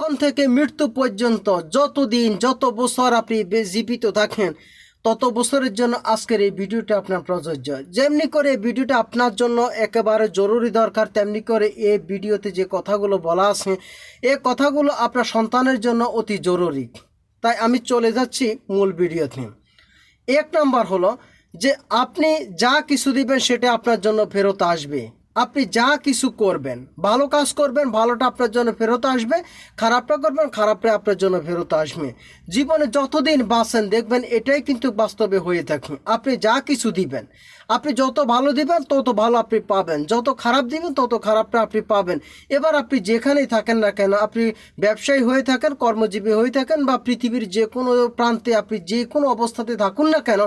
এখন থেকে মৃত্যু পর্যন্ত যতদিন, যত বছর আপনি জীবিত থাকেন, তত বছরের জন্য আজকের এই ভিডিওটা আপনার প্রযোজ্য। যেমনি করে ভিডিওটা আপনার জন্য একেবারে জরুরি দরকার, তেমনি করে এই ভিডিওতে যে কথাগুলো বলা আছে এ কথাগুলো আপনার সন্তানের জন্য অতি জরুরি। তাই আমি চলে যাচ্ছি মূল ভিডিওতে। এক নাম্বার হলো যে আপনি যা কিছু দিবেন সেটা আপনার জন্য ফেরত আসবে। আপনি যা কিছু করবেন, ভালো কাজ করবেন, ভালোটা আপনার জন্য ফেরত আসবে, খারাপটা করবেন, খারাপটা আপনার জন্য ফেরত আসবে। জীবনে যতদিন বাঁচেন, দেখবেন এটাই কিন্তু বাস্তবে হয়ে থাকে। আপনি যা কিছু দিবেন, আপনি যত ভালো দিবেন, তত ভালো আপনি পাবেন। যত খারাপ দিবেন, তত খারাপটা আপনি পাবেন। এবার আপনি যেখানেই থাকেন না কেন, আপনি ব্যবসায়ী হয়ে থাকেন, কর্মজীবী হয়ে থাকেন, বা পৃথিবীর যে কোনো প্রান্তে আপনি যে কোনো অবস্থাতে থাকুন না কেন,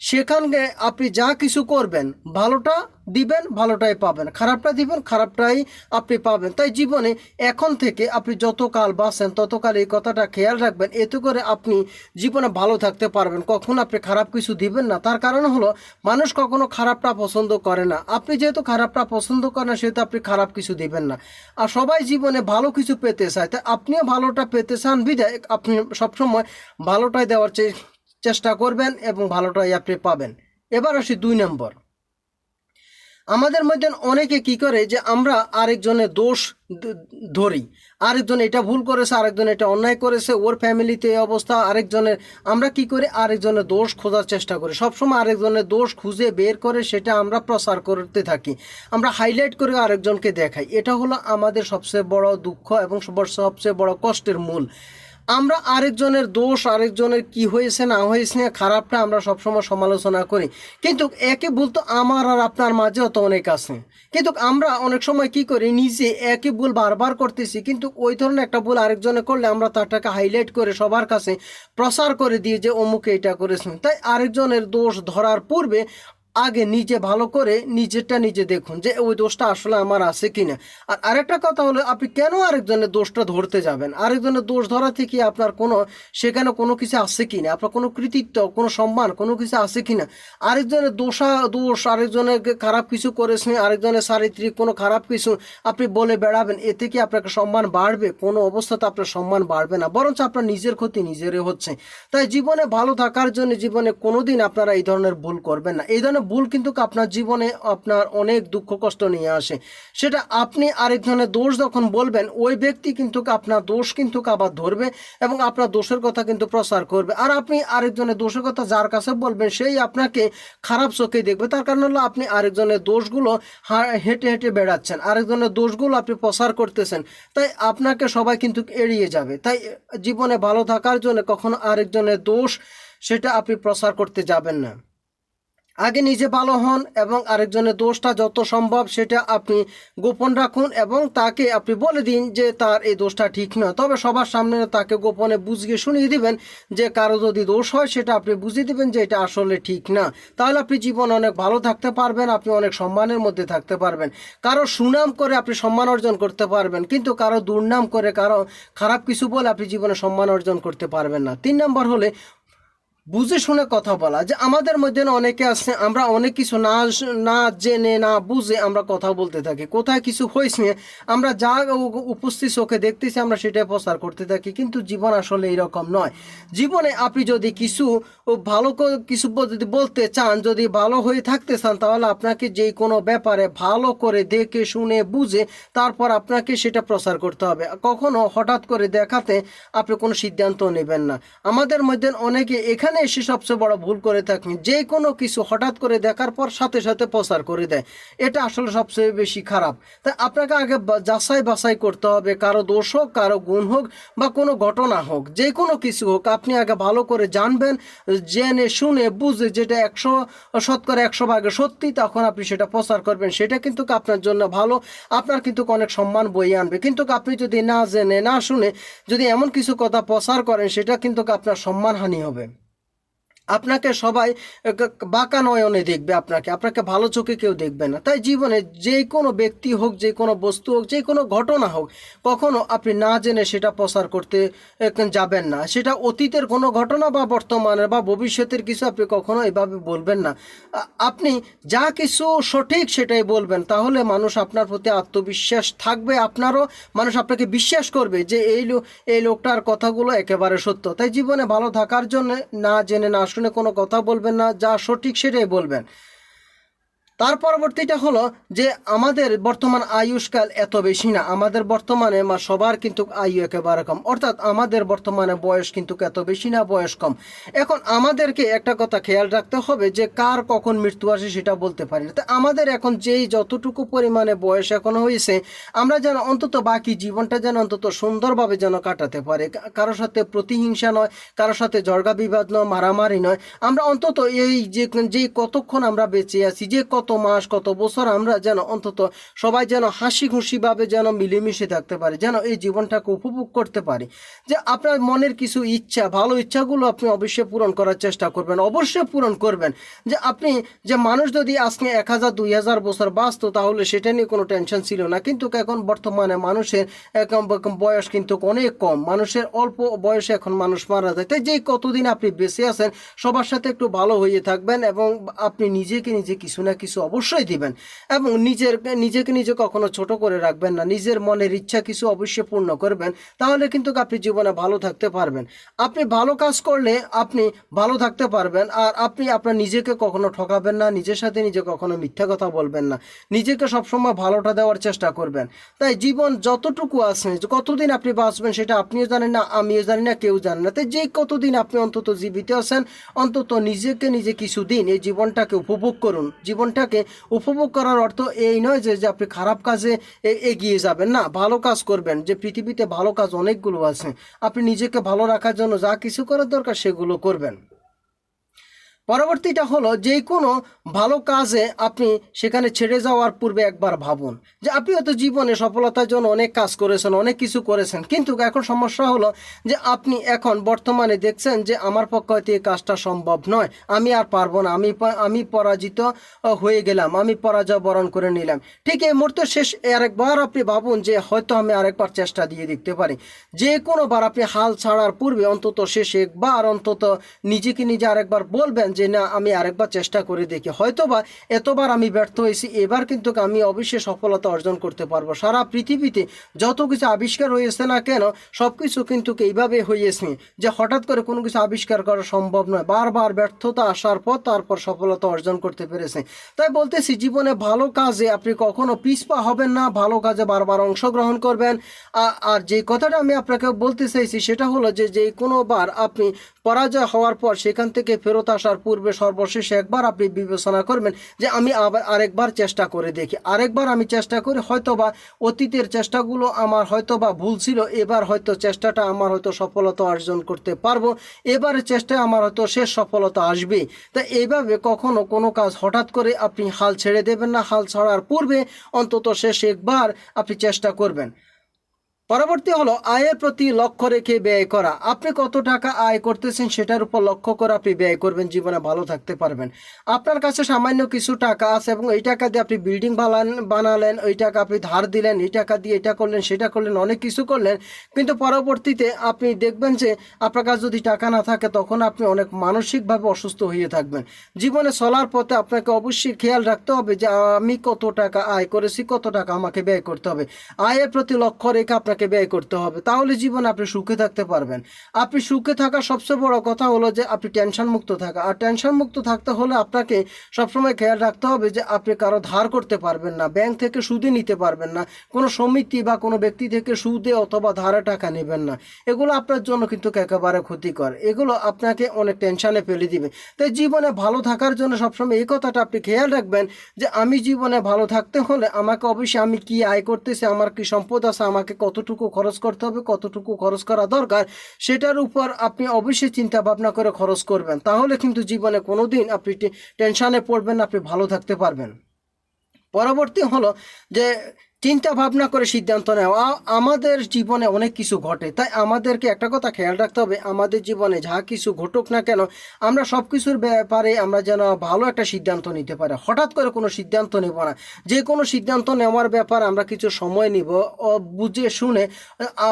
সেখানে আপনি যা কিছু করবেন, ভালোটা দিবেন, ভালোটাই পাবেন। খারাপটা দিবেন, খারাপটাই আপনি পাবেন। তাই জীবনে এখন থেকে আপনি যত কাল ততকাল এই কথাটা খেয়াল রাখবেন। এতে করে আপনি জীবনে ভালো থাকতে পারবেন। কখন আপনি খারাপ কিছু দিবেন না। তার কারণ হলো, মানুষ কখনো খারাপটা পছন্দ করে না। আপনি যেহেতু খারাপটা পছন্দ করেন না, সেহেতু আপনি খারাপ কিছু দিবেন না। আর সবাই জীবনে ভালো কিছু পেতে চায়। তাই আপনিও ভালোটা পেতে চান বিধায় আপনি সবসময় ভালোটাই দেওয়ার চেষ্টা করবেন এবং ভালোটাই আপনি পাবেন। এবার আসি দুই নম্বর। আমাদের মধ্যে অনেকে কি করে যে আমরা আরেকজনের দোষ ধরি। আরেকজন এটা ভুল করেছে, আরেকজন এটা অন্যায় করেছে, ওর ফ্যামিলিতে এই অবস্থা, আরেকজনের, আমরা কি করি আরেকজনের দোষ খোঁজার চেষ্টা করি? সবসময় আরেকজনের দোষ খুঁজে বের করে সেটা আমরা প্রচার করতে থাকি। আমরা হাইলাইট করে আরেকজনকে দেখাই। এটা হলো আমাদের সবচেয়ে বড় দুঃখ এবং সবচেয়ে বড় কষ্টের মূল। আমরা আরেকজনের দোষ, আরেকজনের কি হয়েছে, না হয়েছে না খারাপটা আমরা সবসময় সমালোচনা করি। কিন্তু একে ভুল তো আমার আর আপনার মাঝেও তো অনেক আছে। কিন্তু আমরা অনেক সময় কি করি, নিজে একই ভুল বারবার করতেছি, কিন্তু ওই ধরনের একটা ভুল আরেকজনে করলে আমরা তারটাকে হাইলাইট করে সবার কাছে প্রচার করে দিয়ে যে অমুকে এটা করেছেন তাই আরেকজনের দোষ ধরার পূর্বে আগে নিজে ভালো করে নিজেরটা নিজে দেখুন যে ওই দোষটা আসলে আমার আছে কি না আর আরেকটা কথা হলো, আপনি কেন আরেকজনের দোষটা ধরতে যাবেন? আরেকজনের দোষ ধরা থেকে আপনার কোনো, সেখানে কোনো কিছু আছে কি না আপনার কোনো কৃতিত্ব, কোনো সম্মান, কোনো কিছু আছে কি না আরেকজনের দোষা, দোষ, আরেকজনের খারাপ কিছু করেছেন, আরেকজনের চারিত্রিক কোনো খারাপ কিছু আপনি বলে বেড়াবেন, এতে কি আপনাকে সম্মান বাড়বে? কোনো অবস্থাতে আপনার সম্মান বাড়বে না, বরঞ্চ আপনার নিজের ক্ষতি নিজেরই হচ্ছে। তাই জীবনে ভালো থাকার জন্য জীবনে কোনোদিন আপনারা এই ধরনের ভুল করবেন না। এই ধরনের ভুল কিন্তু আপনার জীবনে আপনার অনেক দুঃখ, কষ্ট নিয়ে আসে। সেটা আপনি আরেকজনের দোষ যখন বলবেন, ওই ব্যক্তি কিন্তু আপনার দোষ কিন্তু আবার ধরবে এবং আপনার দোষের কথা কিন্তু প্রচার করবে। আর আপনি আরেকজনের দোষের কথা যার কাছে বলবেন, সেই আপনাকে খারাপ চোখে দেখবে। তার কারণ হলো আপনি আরেকজনের দোষগুলো হেঁটে হেঁটে বেড়াচ্ছেন আরেকজনের দোষগুলো আপনি প্রচার করতেছেন। তাই আপনাকে সবাই কিন্তু এড়িয়ে যাবে। তাই জীবনে ভালো থাকার জন্য কখনো আরেকজনের দোষ, সেটা আপনি প্রচার করতে যাবেন না। আগে নিজে ভালো হন এবং আরেকজনের দোষটা যত সম্ভব সেটা আপনি গোপন রাখুন এবং তাকে আপনি বলে দিন যে তার এই দোষটা ঠিক নয়। তবে সবার সামনে তাকে গোপনে বুঝিয়ে শুনিয়ে দিবেন যে কারও যদি দোষ হয় সেটা আপনি বুঝিয়ে দিবেন যে এটা আসলে ঠিক না। তাহলে আপনি জীবন অনেক ভালো থাকতে পারবেন, আপনি অনেক সম্মানের মধ্যে থাকতে পারবেন। কারও সুনাম করে আপনি সম্মান অর্জন করতে পারবেন, কিন্তু কারও দুর্নাম করে কারও খারাপ কিছু বলে আপনি জীবনে সম্মান অর্জন করতে পারবেন না। তিন নম্বর হলে বুঝে শুনে কথা বলা। যে আমাদের মধ্যে অনেকে আছে, আমরা অনেক কিছু না না জেনে, না বুঝে আমরা কথা বলতে থাকি। কোথায় কিছু হয়েছে, আমরা যা উপস্থিত চোখে দেখতেছি, আমরা সেটাই প্রচার করতে থাকি। কিন্তু জীবন আসলে এরকম নয়। জীবনে আপনি যদি কিছু ভালো কিছু যদি বলতে চান, যদি ভালো হয়ে থাকতে চান, তাহলে আপনাকে যে কোনো ব্যাপারে ভালো করে দেখে, শুনে, বুঝে, তারপর আপনাকে সেটা প্রচার করতে হবে। কখনো হঠাৎ করে দেখাতে আপনি কোনো সিদ্ধান্ত নেবেন না। আমাদের মধ্যে অনেকে এখানে এসে সবচেয়ে বড় ভুল করে থাকেন যে কোনো কিছু হঠাৎ করে দেখার পর সাথে সাথে প্রচার করে দেয়। এটা আসলে সবচেয়ে বেশি খারাপ। তাই আপনাকে আগে যাচাই বাছাই করতে হবে, কারও দোষ হোক, কারও গুণ হোক বা কোনো ঘটনা হোক, যে কোনো কিছু হোক, আপনি আগে ভালো করে জানবেন, জেনে শুনে বুঝে যেটা একশো শতকরা একশো ভাগে সত্যি তখন আপনি সেটা প্রচার করবেন। সেটা কিন্তু আপনার জন্য ভালো। আপনার কিন্তু অনেক সম্মান বই আনবে। কিন্তু আপনি যদি না জেনে, না শুনে যদি এমন কিছু কথা প্রচার করেন, সেটা কিন্তু আপনার সম্মানহানি হবে। আপনাকে সবাই বাঁকা নয়নে দেখবে আপনাকে। আপনাকে ভালো চোখে কেউ দেখবে না। তাই জীবনে যে কোনো ব্যক্তি হোক, যে কোনো বস্তু হোক, যে কোনো ঘটনা হোক, কখনো আপনি না জেনে সেটা প্রসার করতে যাবেন না। সেটা অতীতের কোনো ঘটনা বা বর্তমানের বা ভবিষ্যতের কিছু আপনি কখনো এভাবে বলবেন না। আপনি যা কিছু সঠিক সেটাই বলবেন, তাহলে মানুষ আপনার প্রতি আত্মবিশ্বাস থাকবে, আপনারও মানুষ আপনাকে বিশ্বাস করবে যে এই এই লোকটার কথাগুলো একেবারে সত্য। তাই জীবনে ভালো থাকার জন্য না জেনে, না শুনে কোনো কথা বলবেন না যা সঠিক সেটাই বলবেন। তার পরবর্তীটা হলো যে আমাদের বর্তমান আয়ুষ্কাল এত বেশি না। আমাদের বর্তমানে মা, সবার কিন্তু আয়ু একেবারে কম। অর্থাৎ আমাদের বর্তমানে বয়স কিন্তু এত বেশি না, বয়স কম। এখন আমাদেরকে একটা কথা খেয়াল রাখতে হবে যে কার কখন মৃত্যু আসে সেটা বলতে পারি না। তো আমাদের এখন যেই যতটুকু পরিমাণে বয়স এখন হয়েছে, আমরা যেন অন্তত বাকি জীবনটা যেন অন্তত সুন্দরভাবে যেন কাটাতে পারে। কারোর সাথে প্রতিহিংসা নয়, কারোর সাথে জর্গা বিবাদ নয়, মারামারি নয়। আমরা অন্তত এই যে যে কতক্ষণ আমরা বেঁচে আছি, যে কত মাস, কত বছর আমরা যেন অন্তত সবাই যেন হাসি খুশিভাবে যেন মিলেমিশে থাকতে পারি, যেন এই জীবনটাকে উপভোগ করতে পারি। যে আপনার মনের কিছু ইচ্ছা, ভালো ইচ্ছাগুলো আপনি অবশ্যই পূরণ করার চেষ্টা করবেন, অবশ্যই পূরণ করবেন। যে আপনি, যে মানুষ যদি আজকে এক হাজার, দুই হাজার বছর বাঁচতো, তাহলে সেটা নিয়ে কোনো টেনশন ছিল না। কিন্তু এখন বর্তমানে মানুষের এখন বয়স কিন্তু অনেক কম। মানুষের অল্প বয়সে এখন মানুষ মারা যায়। তাই যে কতদিন আপনি বেঁচে আছেন, সবার সাথে একটু ভালো হয়ে থাকবেন এবং আপনি নিজেকে নিজে কিছু না কিছু অবশ্যই দিবেন। এবং নিজের, নিজেকে নিজে কখনো ছোট করে রাখবেন না। নিজের মনের ইচ্ছা কিছু অবশ্যই পূর্ণ করবেন। তাহলে কিন্তু আপনি জীবনে ভালো থাকতে পারবেন। আপনি ভালো কাজ করলে আপনি ভালো থাকতে পারবেন। আর আপনি আপনার নিজেকে কখনো ঠকাবেন না। নিজের সাথে নিজে কখনো মিথ্যা কথা বলবেন না। নিজেকে সবসময় ভালোটা দেওয়ার চেষ্টা করবেন। তাই জীবন যতটুকু আছে, কতদিন আপনি বাঁচবেন সেটা আপনিও জানেন না, আমিও জানি না, কেউ জানে না। তাই যে কতদিন আপনি অন্তত জীবিত আছেন, অন্তত নিজেকে নিজে কিছুদিন এই জীবনটাকে উপভোগ করুন। জীবনটাকে উপভোগ করার অর্থ এই নয় যে আপনি খারাপ কাজে এগিয়ে যাবেন। না, ভালো কাজ করবেন। যে পৃথিবীতে ভালো কাজ অনেকগুলো আছে। আপনি নিজেকে ভালো রাখার জন্য যা কিছু করার দরকার সেগুলো করবেন। পরবর্তীটা হলো যে কোনো ভালো কাজে আপনি সেখানে ছেড়ে যাওয়ার পূর্বে একবার ভাবুন যে আপনি হয়তো জীবনে সফলতার জন্য অনেক কাজ করেছেন, অনেক কিছু করেছেন। কিন্তু এখন সমস্যা হলো যে আপনি এখন বর্তমানে দেখছেন যে আমার পক্ষে হয়তো এই কাজটা সম্ভব নয়। আমি আর পারব না। আমি আমি পরাজিত হয়ে গেলাম। আমি পরাজয় বরণ করে নিলাম। ঠিক এই মুহূর্তে শেষ আরেকবার আপনি ভাবুন যে হয়তো আমি আরেকবার চেষ্টা দিয়ে দেখতে পারি। যে কোনোবার আপনি হাল ছাড়ার পূর্বে অন্তত শেষ একবার অন্তত নিজেকে নিজে আরেকবার বলবেন যে না, আমি আরেকবার চেষ্টা করে দেখি। হয়তো বা এতবার আমি ব্যর্থ হয়েছি, এবার কিন্তু আমি অবশ্যই সফলতা অর্জন করতে পারব। সারা পৃথিবীতে যত কিছু আবিষ্কার হয়েছে না কেন সব কিছু কিন্তু এইভাবে হয়েছে যে হঠাৎ করে কোনো কিছু আবিষ্কার করা সম্ভব নয়। বারবার ব্যর্থতা আসার পর তারপর সফলতা অর্জন করতে পেরেছে। তাই বলতেছি, জীবনে ভালো কাজে আপনি কখনো পিছপা হবেন না, ভালো কাজে বারবার অংশগ্রহণ করবেন। আর যে কথাটা আমি আপনাকে বলতে চাইছি, সেটা হলো যে যে কোনোবার আপনি পরাজয় হওয়ার পর সেখান থেকে ফেরত আসার পূর্বে সর্বশেষে একবার আপনি বিবেচনা করবেন যে আমি আবার আরেকবার চেষ্টা করে দেখি। আরেকবার আমি চেষ্টা করি হয়তো বা অতীতের চেষ্টাগুলো আমার হয়তো বা ভুল ছিল, এবার হয়তো চেষ্টাটা আমার হয়তো সফলতা অর্জন করতে পারব এবারের চেষ্টায় আমার হয়তো শেষ সফলতা আসবে। তা এইভাবে কখনো কোনো কাজ হঠাৎ করে আপনি হাল ছেড়ে দেবেন না, হাল ছাড়ার পূর্বে অন্তত শেষ একবার আপনি চেষ্টা করবেন। পরবর্তী হলো আয়ের প্রতি লক্ষ্য রেখে ব্যয় করা। আপনি কত টাকা আয় করতেছেন সেটার উপর লক্ষ্য করে আপনি ব্যয় করবেন, জীবনে ভালো থাকতে পারবেন। আপনার কাছে সামান্য কিছু টাকা আছে এবং এই টাকা দিয়ে আপনি বিল্ডিং বানালেন, ওই টাকা আপনি ধার দিলেন, এই টাকা দিয়ে এটা করলেন, সেটা করলেন, অনেক কিছু করলেন। কিন্তু পরবর্তীতে আপনি দেখবেন যে আপনার কাছে যদি টাকা না থাকে, তখন আপনি অনেক মানসিকভাবে অসুস্থ হয়ে থাকবেন। জীবনে চলার পথে আপনাকে অবশ্যই খেয়াল রাখতে হবে যে আমি কত টাকা আয় করেছি, কত টাকা আমাকে ব্যয় করতে হবে। আয়ের প্রতি লক্ষ্য রেখে আপনাকে ব্যয় করতে হবে, তাহলে জীবনে আপনি সুখে থাকতে পারবেন। আপনি সুখে থাকা সবচেয়ে বড় কথা হলো যে, আপনি টেনশন মুক্ত থাকা। আর টেনশন মুক্ত থাকতে হলে আপনাকে সবসময় খেয়াল রাখতে হবে যে, আপনি কারও ধার করতে পারবেন না ব্যাংক থেকে সুদে নিতে পারবেন না, কোনো সমিতি বা কোনো ব্যক্তি থেকে সুদে অথবা ধারে টাকা নেবেন না। এগুলো আপনার জন্য কিন্তু একেবারে ক্ষতিকর। এগুলো আপনাকে অনেক টেনশনে ফেলে দিবে। তাই জীবনে ভালো থাকার জন্য সবসময় এই কথাটা আপনি খেয়াল রাখবেন যে, আমি জীবনে ভালো থাকতে হলে আমাকে অবশ্যই আমি কি আয় করতেছি, আমার কি সম্পদ আছে, আমাকে কতটুকু খরচ করতে হবে, কতটুকু খরচ করা দরকার, সেটার উপর আপনি অবশ্যই চিন্তা ভাবনা করে খরচ করবেন। তাহলে কিন্তু জীবনে কোনো দিন আপনি টেনশানে পড়বেন আপনি ভালো থাকতে পারবেন। পরবর্তী হলো যে চিন্তা ভাবনা করে সিদ্ধান্ত নেওয়া। আমাদের জীবনে অনেক কিছু ঘটে, তাই আমাদেরকে একটা কথা খেয়াল রাখতে হবে, আমাদের জীবনে যা কিছু ঘটুক না কেন, আমরা সব কিছুর ব্যাপারে আমরা যেন ভালো একটা সিদ্ধান্ত নিতে পারি। হঠাৎ করে কোনো সিদ্ধান্ত নেব না, যে কোনো সিদ্ধান্ত নেওয়ার ব্যাপার আমরা কিছু সময় নিব বুঝে শুনে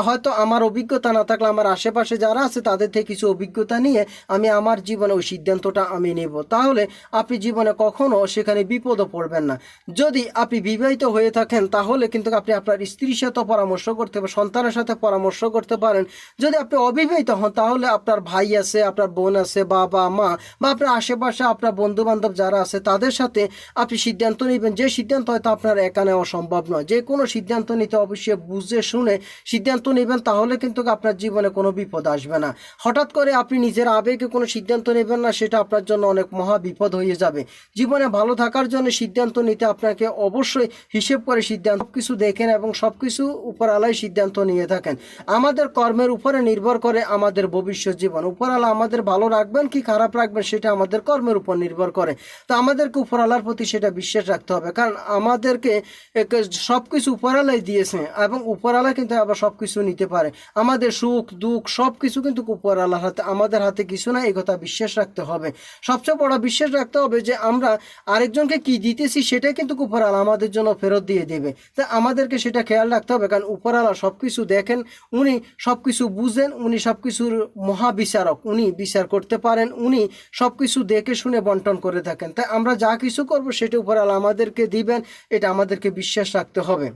হয়তো আমার অভিজ্ঞতা না থাকলে আমার আশেপাশে যারা আছে তাদের থেকে কিছু অভিজ্ঞতা নিয়ে আমি আমার জীবনে ওই সিদ্ধান্তটা আমি নেব। তাহলে আপনি জীবনে কখনো সেখানে বিপদও পড়বেন না। যদি আপনি বিবাহিত হয়ে থাকেন তাহলে কিন্তু আপনি আপনার স্ত্রীর সাথে পরামর্শ করতে পারেন সন্তানের সাথে পরামর্শ করতে পারেন। যদি আপনি অবিবাহিত হন, তাহলে আপনার ভাই আছে, আপনার বোন আছে, বাবা, মা বা আপনার আশেপাশে আপনার বন্ধু বান্ধব যারা আছে, তাদের সাথে আপনি সিদ্ধান্ত নেবেন। যে সিদ্ধান্ত হয়তো আপনার একা নেওয়া সম্ভব নয়। যে কোনো সিদ্ধান্ত নিতে অবশ্যই বুঝে শুনে সিদ্ধান্ত নেবেন, তাহলে কিন্তু আপনার জীবনে কোনো বিপদ আসবে না। হঠাৎ করে আপনি নিজের আবেগে কোনো সিদ্ধান্ত নেবেন না, সেটা আপনার জন্য অনেক মহা বিপদ হয়ে যাবে। জীবনে ভালো থাকার জন্য সিদ্ধান্ত নিতে আপনাকে অবশ্যই হিসেব করে সিদ্ধান্ত কিছু দেখেন এবং সব কিছু উপরালাই সিদ্ধান্ত নিয়ে থাকেন। আমাদের কর্মের উপরে নির্ভর করে আমাদের ভবিষ্যৎ জীবন। উপরালা আমাদের ভালো রাখবেন কি খারাপ রাখবেন সেটা আমাদের কর্মের উপর নির্ভর করে। তো আমাদেরকে উপরালার প্রতি সেটা বিশ্বাস রাখতে হবে। কারণ আমাদেরকে সব কিছু উপরালাই দিয়েছে এবং উপরালা কিন্তু আবার সব কিছু নিতে পারে। আমাদের সুখ, দুঃখ সব কিছু কিন্তু উপরালার হাতে, আমাদের হাতে কিছু না, এই কথা বিশ্বাস রাখতে হবে। সবচেয়ে বড় বিশ্বাস রাখতে হবে যে আমরা আরেকজনকে কি দিতেছি সেটাই কিন্তু উপরালা আমাদের জন্য ফেরত দিয়ে দেবে। তা আমাদেরকে সেটা খেয়াল রাখতে হবে, কারণ উপরালা সব কিছু দেখেন, উনি সব কিছু বুঝেন, উনি সব কিছুর মহাবিচারক, উনি বিচার করতে পারেন, উনি সব কিছু দেখে শুনে বন্টন করে থাকেন। তাই আমরা যা কিছু করব, সেটা উপরালা আমাদেরকে দিবেন, এটা আমাদেরকে বিশ্বাস রাখতে হবে।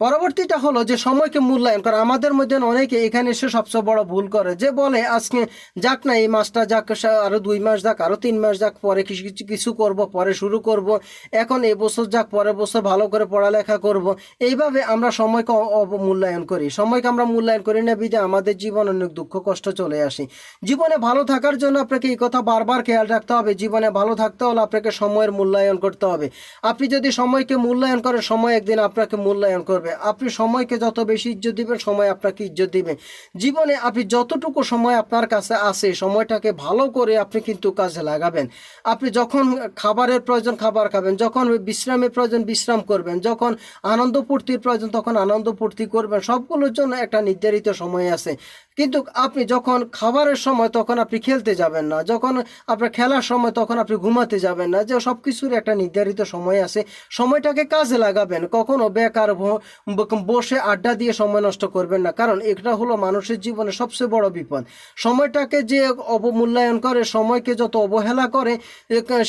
পরবর্তীটা হলো যে সময়কে মূল্যায়ন করা। আমাদের মধ্যে অনেকে এখানে এসে সবচেয়ে বড় ভুল করে। যে বলে, আজকে যাক না, এই মাসটা যাক, সা- আরও দুই মাস যাক, আরও তিন মাস যাক, পরে কিছু কিছু কিছু করব, পরে শুরু করব। এখন এই বছর যাক, পরের বছর ভালো করে পড়ালেখা করব। এইভাবে আমরা সময়কে অবমূল্যায়ন করি। সময়কে আমরা মূল্যায়ন করি না বিধে আমাদের জীবন অনেক দুঃখ, কষ্ট চলে আসে। জীবনে ভালো থাকার জন্য আপনাকে এই কথা বারবার খেয়াল রাখতে হবে। জীবনে ভালো থাকতে হলে আপনাকে সময়ের মূল্যায়ন করতে হবে। আপনি যদি সময়কে মূল্যায়ন করেন, সময় একদিন আপনাকে মূল্যায়ন করবে। আপনি সময়কে যত বেশি ইজ্জত দিবেন, সময় আপনাকে ইজ্জত দিবে। জীবনে আপনি যতটুকু সময় আপনার কাছে আছে, সময়টাকে ভালো করে আপনি কিন্তু কাজে লাগাবেন। আপনি যখন খাবারের প্রয়োজন খাবার খাবেন, যখন বিশ্রামের প্রয়োজন বিশ্রাম করবেন, যখন আনন্দ ফুর্তির প্রয়োজন তখন আনন্দ ফুর্তি করবেন, সবগুলোর জন্য একটা নির্ধারিত সময় আছে। কিন্তু আপনি যখন খাবারের সময় তখন আপনি খেলতে যাবেন না, যখন আপনার খেলার সময় তখন আপনি ঘুমাতে যাবেন না, যে সব কিছুর একটা নির্ধারিত সময় আছে, সময়টাকে কাজে লাগাবেন। কখনো বেকার বসে আড্ডা দিয়ে সময় নষ্ট করবেন না। কারণ এটা হলো মানুষের জীবনে সবচেয়ে বড় বিপদ। সময়টাকে যে অবমূল্যায়ন করে, সময়কে যত অবহেলা করে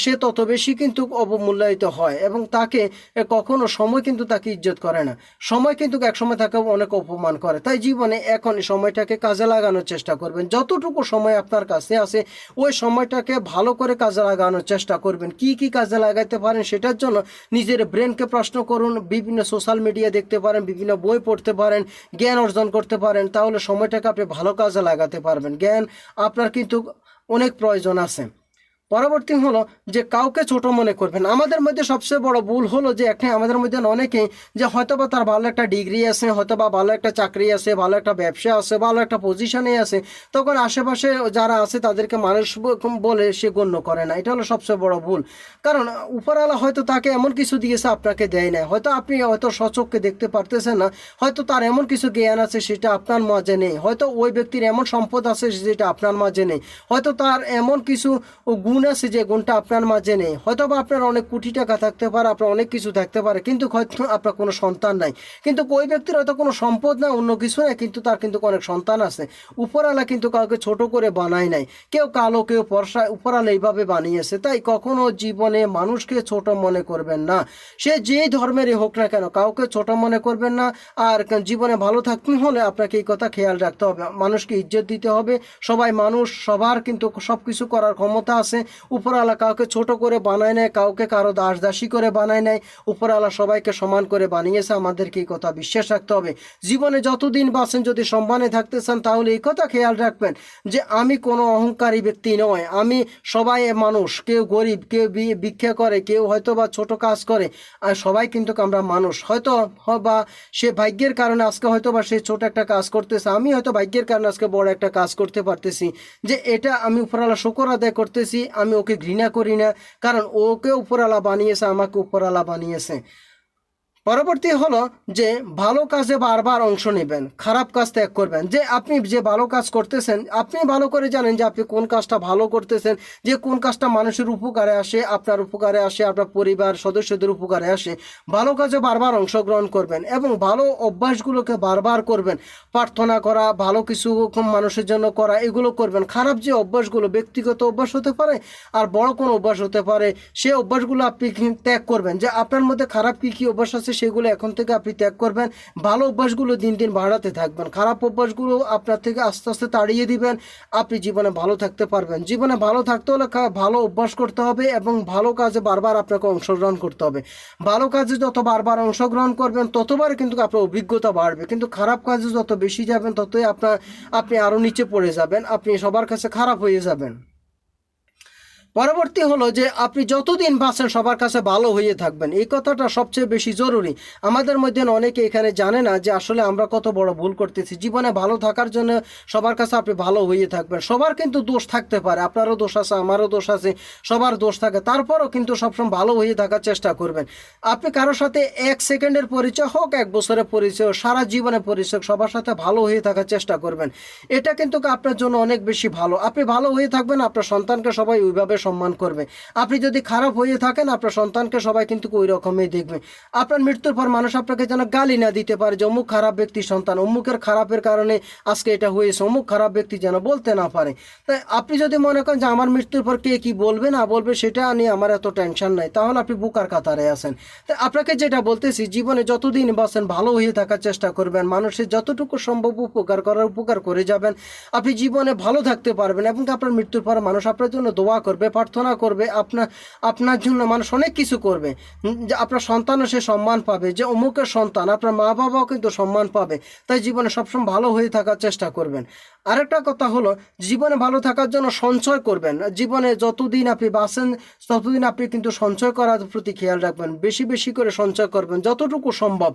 সে তত বেশি কিন্তু অবমূল্যায়িত হয় এবং তাকে কখনো সময় কিন্তু তাকে ইজ্জত করে না। সময় কিন্তু একসময় তাকে অনেক অপমান করে। তাই জীবনে এখন সময়টাকে কাজে লাগানোর চেষ্টা করবেন। যতটুকু সময় আপনার কাছে আছে, ওই সময়টাকে ভালো করে কাজে লাগানোর চেষ্টা করবেন। কি কি কাজে লাগাইতে পারেন সেটার জন্য নিজের ব্রেনকে প্রশ্ন করুন। বিভিন্ন সোশ্যাল মিডিয়া দেখতে পারেন, বিভিন্ন বই পড়তে পারেন, জ্ঞান অর্জন করতে পারেন, তাহলে সময়টাকে আপনি ভালো কাজে লাগাতে পারবেন। জ্ঞান আপনার কিন্তু অনেক প্রয়োজন আছে। পরবর্তী হলো যে কাউকে ছোট মনে করবেন। আমাদের মধ্যে সবচেয়ে বড় ভুল হলো যে এখন আমাদের মধ্যে অনেকে যে হয়তো বা তার ভালো একটা ডিগ্রি আছে হয়তো বা ভালো একটা চাকরি আছে, ভালো একটা ব্যবসা আছে, ভালো একটা পজিশনে আছে, তখন আশেপাশে যারা আছে তাদেরকে মানুষ বলে সে গণ্য করে না। এটা হলো সবচেয়ে বড় ভুল। কারণ উপরওয়ালা হয়তো তাকে এমন কিছু দিয়েছে আপনাকে দেয় না হয়তো আপনি হয়তো সচককে দেখতে পারতেছেন না। হয়তো তার এমন কিছু জ্ঞান আছে সেটা আপনার মাঝে নেই। হয়তো ওই ব্যক্তির এমন সম্পদ আছে যেটা আপনার মাঝে নেই। হয়তো তার এমন কিছু গুণ আছে যে গুণটা আপনার মাঝে নেই? হয়তো বা আপনার অনেক কোটি টাকা থাকতে পারে, আপনার অনেক কিছু থাকতে পারে, কিন্তু হয়তো আপনার কোনো সন্তান নাই। কিন্তু ওই ব্যক্তির হয়তো কোনো সম্পদ না অন্য কিছু নাই, কিন্তু তার কিন্তু অনেক সন্তান আছে। উপরালা কিন্তু কাউকে ছোট করে বানায় নাই। কেউ কালো, কেউ পরশা উপরালা এইভাবে বানিয়েছে। তাই কখনো জীবনে মানুষকে ছোট মনে করবেন না। সে যেই ধর্মেরই হোক না কেন, কাউকে ছোট মনে করবেন না। আর জীবনে ভালো থাকতে হলে আপনাকে এই কথা খেয়াল রাখতে হবে। মানুষকে ইজ্জত দিতে হবে। সবাই মানুষ, সবার কিন্তু সব কিছু করার ক্ষমতা আছে। উপরওয়ালা কাউকে ছোট করে বানায় নেয়, কাউকে কারও দাস দাসী করে বানায় নেয় উপরওয়ালা সবাইকে সমান করে বানিয়েছে, আমাদেরকে এই কথা বিশ্বাস রাখতে হবে। জীবনে যতদিন বাঁচেন, যদি সম্মানে থাকতে চান, তাহলে এই কথা খেয়াল রাখবেন যে আমি কোনো অহংকারী ব্যক্তি নয়। আমি সবাই মানুষ, কেউ গরিব, কেউ ভিক্ষা করে, কেউ হয়তো বা ছোট কাজ করে, আর সবাই কিন্তু আমরা মানুষ। হয়তো বা সে ভাগ্যের কারণে আজকে হয়তো বা সে ছোট একটা কাজ করতেছে, আমি হয়তো ভাগ্যের কারণে আজকে বড় একটা কাজ করতে পারতেছি। যে এটা আমি উপরালা শুকর আদায় করতেছি আমি ওকে ঘৃণা করি না কারণ ওকে উপরালা বানিয়েছে আমাকে উপরালা বানিয়েছে। পরবর্তী হলো যে ভালো কাজে বারবার অংশ নেবেন, খারাপ কাজ ত্যাগ করবেন। যে আপনি যে ভালো কাজ করতেছেন, আপনি ভালো করে জানেন যে আপনি কোন কাজটা ভালো করতেছেন, যে কোন কাজটা মানুষের উপকারে আসে, আপনার উপকারে আসে, আপনার পরিবার, সদস্যদের উপকারে আসে, ভালো কাজে বারবার অংশগ্রহণ করবেন এবং ভালো অভ্যাসগুলোকে বারবার করবেন। প্রার্থনা করা, ভালো কিছু মানুষের জন্য করা, এগুলো করবেন। খারাপ যে অভ্যাসগুলো, ব্যক্তিগত অভ্যাস হতে পারে আর বড় কোনো অভ্যাস হতে পারে সেই অভ্যাসগুলো আপনি ত্যাগ করবেন? যে আপনার মধ্যে খারাপ কী কী অভ্যাস আছে সেগুলো এখন থেকে আপনি ত্যাগ করবেন। ভালো অভ্যাসগুলো দিন দিন বাড়াতে থাকবেন। খারাপ অভ্যাসগুলো আপনার থেকে আস্তে আস্তে তাড়িয়ে দিবেন। আপনি জীবনে ভালো থাকতে পারবেন। জীবনে ভালো থাকতে হলে ভালো অভ্যাস করতে হবে এবং ভালো কাজে বারবার আপনাকে অংশগ্রহণ করতে হবে। ভালো কাজে যত বারবার অংশগ্রহণ করবেন, ততবার কিন্তু আপনার অভিজ্ঞতা বাড়বে। কিন্তু খারাপ কাজে যত বেশি যাবেন, ততই আপনার, আপনি আরও নিচে পড়ে যাবেন। আপনি সবার কাছে খারাপ হয়ে যাবেন। পরবর্তী হলো যে আপনি যতদিন বাঁচেন সবার কাছে ভালো হয়ে থাকবেন। এই কথাটা সবচেয়ে বেশি জরুরি। আমাদের মধ্যে অনেকে এখানে জানে না যে আসলে আমরা কত বড় ভুল করতেছি। জীবনে ভালো থাকার জন্য সবার কাছে আপনি ভালো হয়ে থাকবেন। সবার কিন্তু দোষ থাকতে পারে। আপনারও দোষ আছে আমারও দোষ আছে সবার দোষ থাকে। তারপরও কিন্তু সবসময় ভালো হয়ে থাকার চেষ্টা করবেন। আপনি কারোর সাথে এক সেকেন্ডের পরিচয় হোক এক বছরের পরিচয় সারা জীবনে পরিচয় হোক, সবার সাথে ভালো হয়ে থাকার চেষ্টা করবেন। এটা কিন্তু আপনার জন্য অনেক বেশি ভালো। আপনি ভালো হয়ে থাকবেন আপনার সন্তানকে সবাই ওইভাবে সম্মান করবে। আপনি যদি খারাপ হয়ে থাকেন, আপনার সন্তানকে সবাই কিন্তু ওই রকমই দেখবে। আপনার মৃত্যুর পর মানুষ আপনাকে যেন গালি না দিতে পারে যে, অমুক খারাপ ব্যক্তি সন্তান, অমুকের খারাপের কারণে আজকে এটা হয়েছে, অমুক খারাপ ব্যক্তি যেন বলতে না পারে। তাই আপনি যদি মনে করেন যে, আমার মৃত্যুর পর কে কি বলবে, না বলবে, সেটা নিয়ে আমার এত টেনশন নাই, তাহলে আপনি বুকার কাতারে আছেন। তাই আপনাকে যেটা বলতেছি, জীবনে যতদিন বাঁচেন, ভালো হয়ে থাকার চেষ্টা করবেন। মানুষের যতটুকু সম্ভব উপকার করার উপকার করে যাবেন। আপনি জীবনে ভালো থাকতে পারবেন এবং আপনার মৃত্যুর পর মানুষ আপনার জন্য দোয়া করবে প্রার্থনা করবে আপনার আপনার জন্য মানুষ অনেক কিছু করবে। যে আপনার সন্তানও সে সম্মান পাবে, যে অমুকের সন্তান, আপনার মা বাবাও কিন্তু সম্মান পাবে। তাই জীবনে সবসময় ভালো হয়ে থাকার চেষ্টা করবেন। আরেকটা কথা হলো, জীবনে ভালো থাকার জন্য সঞ্চয় করবেন। জীবনে যতদিন আপনি বাঁচেন, ততদিন আপনি কিন্তু সঞ্চয় করার প্রতি খেয়াল রাখবেন। বেশি বেশি করে সঞ্চয় করবেন, যতটুকু সম্ভব।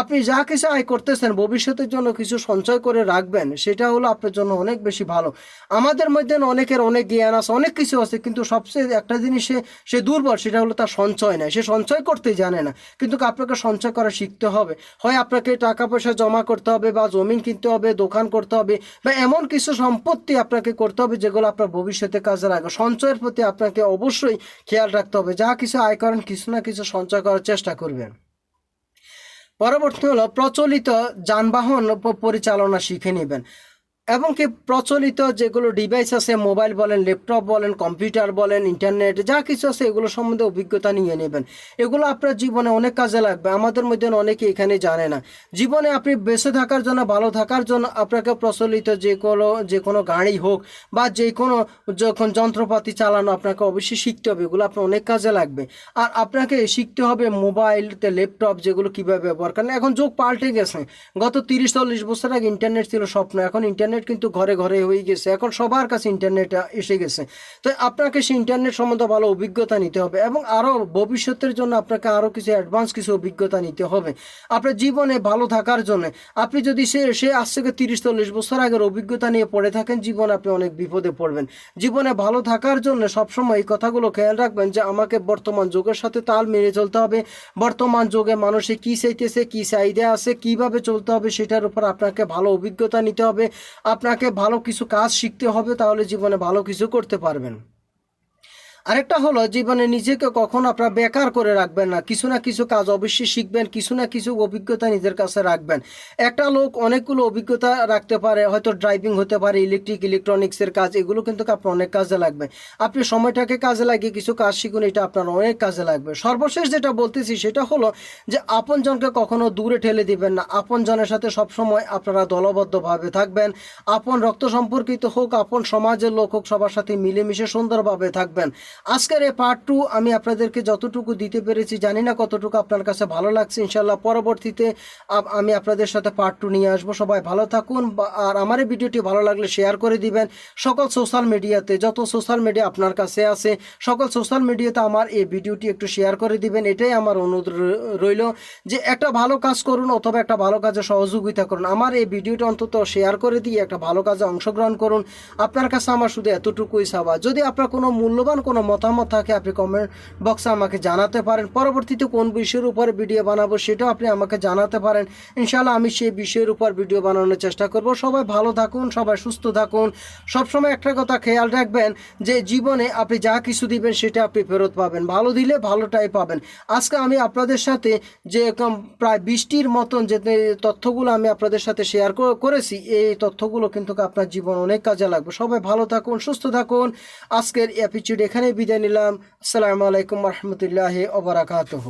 আপনি যা কিছু আয় করতেছেন, ভবিষ্যতের জন্য কিছু সঞ্চয় করে রাখবেন, সেটা হলো আপনার জন্য অনেক বেশি ভালো। আমাদের মধ্যে অনেকের অনেক জ্ঞান আছে, অনেক কিছু আছে, কিন্তু সবচেয়ে একটা জিনিস সে সে দুর্বল, সেটা হলো তার সঞ্চয় নেয় সে সঞ্চয় করতে জানে না, কিন্তু আপনাকে সঞ্চয় করা শিখতে হবে। হয় আপনাকে টাকা পয়সা জমা করতে হবে বা জমিন কিনতে হবে, দোকান করতে হবে, বা এমন কিছু সম্পত্তি আপনাকে করতে হবে যেগুলো আপনার ভবিষ্যতে কাজে লাগবে। সঞ্চয়ের প্রতি আপনাকে অবশ্যই খেয়াল রাখতে হবে। যা কিছু আয় করেন, কিছু না কিছু সঞ্চয় করার চেষ্টা করবেন। পরবর্তী হলো প্রচলিত যানবাহন পরিচালনা শিখে নেবেন। এবং কি প্রচলিত যেগুলো ডিভাইস আছে মোবাইল বলেন ল্যাপটপ বলেন কম্পিউটার বলেন ইন্টারনেট যা কিছু আছে, এগুলো সম্বন্ধে অভিজ্ঞতা নিয়ে নেবেন। এগুলো আপনার জীবনে অনেক কাজে লাগবে, আমাদের মধ্যে অনেকে এখানে জানে না। জীবনে আপনি বেঁচে থাকার জন্য, ভালো থাকার জন্য আপনাকে প্রচলিত যে কোনো যে কোনো গাড়ি হোক বা যে কোনো যখন যন্ত্রপাতি চালানো আপনাকে অবশ্যই শিখতে হবে, এগুলো আপনার অনেক কাজে লাগবে। আর আপনাকে শিখতে হবে মোবাইল ল্যাপটপ যেগুলো কীভাবে ব্যবহার করেন। এখন যুগ পাল্টে গেছে। গত তিরিশ, চল্লিশ বছর আগে ইন্টারনেট ছিল স্বপ্ন, এখন ইন্টারনেট কিন্তু ঘরে ঘরে হয়ে গেছে। এখন সবার কাছে ইন্টারনেট এসে গেছে। তো আপনাকে সেই ইন্টারনেট সম্বন্ধে ভালো অভিজ্ঞতা নিতে হবে এবং আরও ভবিষ্যতের জন্য আপনাকে আরও কিছু অ্যাডভান্স কিছু অভিজ্ঞতা নিতে হবে। আপনার জীবনে ভালো থাকার জন্য আপনি যদি সে সে আজ থেকে তিরিশ, চল্লিশ বছর আগের অভিজ্ঞতা নিয়ে পড়ে থাকেন, জীবনে আপনি অনেক বিপদে পড়বেন। জীবনে ভালো থাকার জন্য সবসময় এই কথাগুলো খেয়াল রাখবেন যে আমাকে বর্তমান যুগের সাথে তাল মেরে চলতে হবে। বর্তমান যুগে মানুষে কী চাইতেছে, কী চাহিদা আছে, কীভাবে চলতে হবে, সেটার উপর আপনাকে ভালো অভিজ্ঞতা নিতে হবে। আপনাকে ভালো কিছু কাজ শিখতে হবে তাহলে জীবনে ভালো কিছু করতে পারবেন। আরেকটা হলো জীবনে নিজেকে কখনো আপনারা বেকার করে রাখবেন না। কিছু না কিছু কাজ অবশ্যই শিখবেন, কিছু না কিছু অভিজ্ঞতা নিজের কাছে রাখবেন। একটা লোক অনেকগুলো অভিজ্ঞতা রাখতে পারে, হয়তো ড্রাইভিং হতে পারে, ইলেকট্রিক, ইলেকট্রনিক্সের কাজ, এগুলো কিন্তু আপনার অনেক কাজে লাগবে। আপনি সময়টাকে কাজে লাগিয়ে কিছু কাজ শিখুন, এটা আপনার অনেক কাজে লাগবে। সর্বশেষ যেটা বলতেছি সেটা হলো যে আপনজনকে কখনো দূরে ঠেলে দিবেন না। আপনজনের সাথে সবসময় আপনারা দলবদ্ধভাবে থাকবেন। আপন রক্ত সম্পর্কিত হোক, আপন সমাজের লোক হোক, সবার সাথে মিলেমিশে সুন্দরভাবে থাকবেন। আজকের এই পার্ট টু আমি আপনাদেরকে যতটুকু দিতে পেরেছি, জানি না কতটুকু আপনার কাছে ভালো লাগছে ইনশাল্লাহ পরবর্তীতে আমি আপনাদের সাথে পার্ট টু নিয়ে আসব। সবাই ভালো থাকুন আর আমার এই ভিডিওটি ভালো লাগলে শেয়ার করে দিবেন। সকল সোশ্যাল মিডিয়াতে যত সোশ্যাল মিডিয়া আপনার কাছে আছে, সকল সোশ্যাল মিডিয়াতে আমার এই ভিডিওটি একটু শেয়ার করে দিবেন। এটাই আমার অনুরোধ রইল যে একটা ভালো কাজ করুন অথবা একটা ভালো কাজে সহযোগিতা করুন। আমার এই ভিডিওটা অন্তত শেয়ার করে দিয়ে একটা ভালো কাজে অংশগ্রহণ করুন। আপনার কাছে আমার শুধু এতটুকুই সাবা যদি আপনার কোনো মূল্যবান কোনো কোনো মতামত থাকে, আপনি কমেন্ট বক্সে আমাকে জানাতে পারেন। পরবর্তীতে কোন বিষয়ের উপর ভিডিও বানাবো সেটাও আপনি আমাকে জানাতে পারেন। ইনশাল্লাহ আমি সেই বিষয়ের উপর ভিডিও বানানোর চেষ্টা করব। সবাই ভালো থাকুন, সবাই সুস্থ থাকুন। সবসময় একটা কথা খেয়াল রাখবেন যে জীবনে আপনি যা কিছু দিবেন সেটা আপনি ফেরত পাবেন। ভালো দিলে ভালোটাই পাবেন। আজকে আমি আপনাদের সাথে যে প্রায় বৃষ্টির মতন যে তথ্যগুলো আমি আপনাদের সাথে শেয়ার করেছি, এই তথ্যগুলো কিন্তু আপনার জীবন অনেক কাজে লাগবে। সবাই ভালো থাকুন, সুস্থ থাকুন। আজকের এপিসোড এখানেই বিদায় নিলাম। আসসালামু আলাইকুম রহমতুল্লাহ ওবরাকাতহ